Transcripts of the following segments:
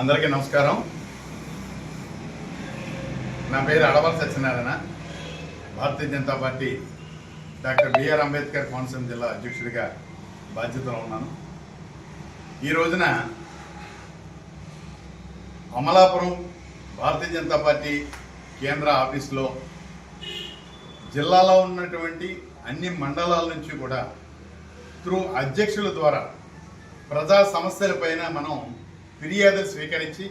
అందరికీ నమస్కారం. నా పేరు Adavala Satyanarayana. Bharatiya Janata party doctor B R Ambedkar Konaseema జిల్లా అధ్యక్షుడిగా బాధ్యతలో ఉన్నాను. ఈ రోజున అమలాపురం భారతీయ జనతా పార్టీ కేంద్ర ఆఫీసులో జిల్లాలో ఉన్నటువంటి అన్ని మండలాల నుంచి కూడా త్రూ అధ్యక్షుల ద్వారా ప్రజా సమస్యలపైన మనం ఫిర్యాదులు స్వీకరించి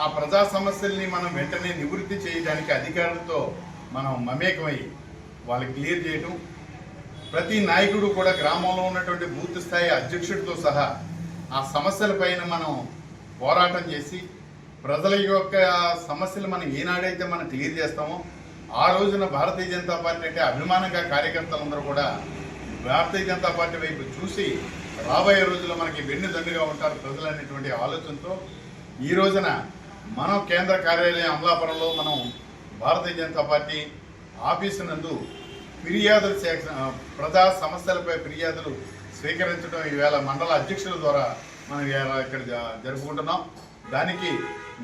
ఆ ప్రజా సమస్యల్ని మనం వెంటనే నివృత్తి చేయడానికి అధికారులతో మనం మమేకమై వాళ్ళకి క్లియర్ చేయటం ప్రతి నాయకుడు కూడా గ్రామంలో ఉన్నటువంటి బూత్ స్థాయి అధ్యక్షుడితో సహా ఆ సమస్యలపైన మనం పోరాటం చేసి ప్రజల యొక్క సమస్యలు మనం ఏనాడైతే మనం క్లియర్ చేస్తామో ఆ రోజున భారతీయ జనతా పార్టీ అంటే అభిమానంగా కార్యకర్తలందరూ కూడా భారతీయ జనతా పార్టీ వైపు చూసి రాబోయే రోజుల్లో మనకి వెన్నుదండుగా ఉంటారు ప్రజలు అనేటువంటి ఆలోచనతో ఈ రోజున మనం కేంద్ర కార్యాలయం అమలాపురంలో మనం భారతీయ జనతా పార్టీ ఆఫీసు నందు ఫిర్యాదులు ప్రజా సమస్యలపై ఫిర్యాదులు స్వీకరించడం ఈవేళ మండల అధ్యక్షుల ద్వారా మనం ఇక్కడ జరుపుకుంటున్నాం. దానికి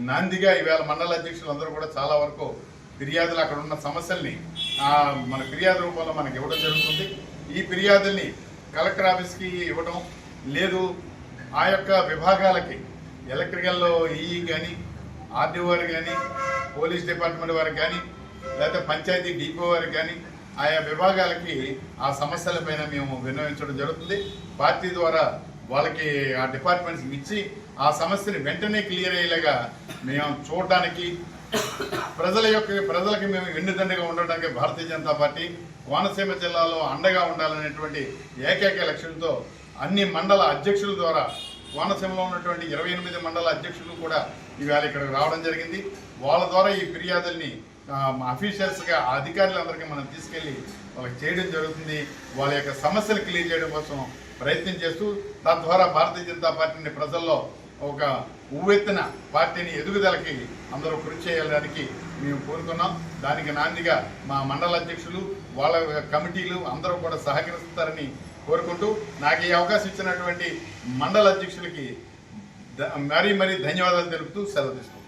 నాందిగా ఈవేళ మండల అధ్యక్షులు అందరూ కూడా చాలా వరకు ఫిర్యాదులు అక్కడ ఉన్న సమస్యల్ని మన ఫిర్యాదు రూపంలో మనకి ఇవ్వడం జరుగుతుంది. ఈ ఫిర్యాదుల్ని కలెక్టర్ ఆఫీస్కి ఇవ్వడం లేదు. ఆ యొక్క విభాగాలకి ఎలక్ట్రికల్లో ఈఈ కానీ ఆర్డీఓ వారు కానీ పోలీస్ డిపార్ట్మెంట్ వారికి కానీ లేకపోతే పంచాయతీ డిపో వారికి కానీ ఆయా విభాగాలకి ఆ సమస్యలపైన మేము విన్నవించడం జరుగుతుంది. పార్టీ ద్వారా వాళ్ళకి ఆ డిపార్ట్మెంట్స్కి ఇచ్చి ఆ సమస్యని వెంటనే క్లియర్ అయ్యేలాగా మేము చూడడానికి ప్రజల యొక్క ప్రజలకి మేము వెన్నుదండగా ఉండడానికి భారతీయ జనతా పార్టీ కోనసీమ జిల్లాలో అండగా ఉండాలనేటువంటి ఏకైక లక్ష్యంతో అన్ని మండల అధ్యక్షుల ద్వారా కోనసీమలో ఉన్నటువంటి ఇరవై ఎనిమిది మండల అధ్యక్షులు కూడా ఇవాళ ఇక్కడికి రావడం జరిగింది. వాళ్ళ ద్వారా ఈ ఫిర్యాదుల్ని అఫీషియల్స్గా అధికారులందరికీ మనం తీసుకెళ్ళి వాళ్ళకి చేయడం జరుగుతుంది. వాళ్ళ యొక్క సమస్యలు క్లియర్ చేయడం కోసం ప్రయత్నం చేస్తూ తద్వారా భారతీయ జనతా పార్టీని ప్రజల్లో ఒక ఉవ్వెత్తిన పార్టీని ఎదుగుదలకి అందరూ కృషి చేయడానికి మేము కోరుకున్నాం దానికి నాందిగా మా మండల అధ్యక్షులు వాళ్ళ కమిటీలు అందరూ కూడా సహకరిస్తారని కోరుకుంటూ నాకు ఈ అవకాశం ఇచ్చినటువంటి మండల అధ్యక్షులకి మరీ మరీ ధన్యవాదాలు తెలుపుతూ సెలవు తీసుకుంటాం